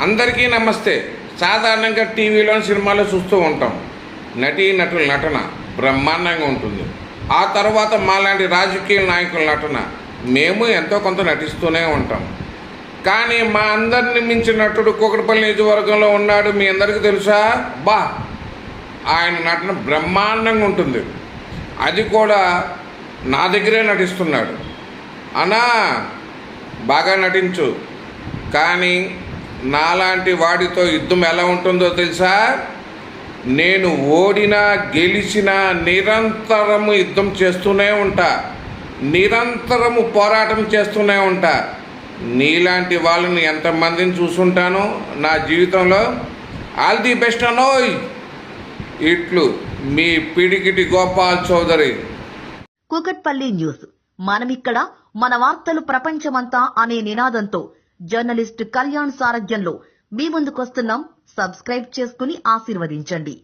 అందరికీ నమస్తే. సాధారణంగా టీవీలో సినిమాలో చూస్తూ ఉంటాం. నటీ నటుల నటన బ్రహ్మాండంగా ఉంటుంది. ఆ తర్వాత మాలాంటి రాజకీయ నాయకుల నటన మేము ఎంతో కొంత నటిస్తూనే ఉంటాం. కానీ మా అందరిని మించిన నటుడు కూకటపల్లి నియోజకవర్గంలో ఉన్నాడు. మీ అందరికీ తెలుసా? బా! ఆయన నటన బ్రహ్మాండంగా ఉంటుంది. అది కూడా నా దగ్గరే నటిస్తున్నాడు. అనా బాగా నటించు. కానీ నాలాంటి వాడితో యుద్ధం ఎలా ఉంటుందో తెలుసా? నేను ఓడినా గెలిచినా నిరంతరము యుద్ధం చేస్తూనే ఉంటా. నిరంతరము పోరాటం చేస్తూనే ఉంటా. నీలాంటి వాళ్ళని ఎంతమందిని చూసుంటాను నా జీవితంలో? ఆల్ ది బెస్ట్ అనోయ్ ఇట్లు మీ పిడికిటి గోపాల్ చౌదరి. కూకట్పల్లి న్యూస్. మనమిక్కడ మన వార్తలు ప్రపంచమంతా అనే నినాదంతో జర్నలిస్ట్ కళ్యాణ్ సారథ్యంలో మీ ముందుకొస్తున్నాం. సబ్స్క్రైబ్ చేసుకుని ఆశీర్వదించండి.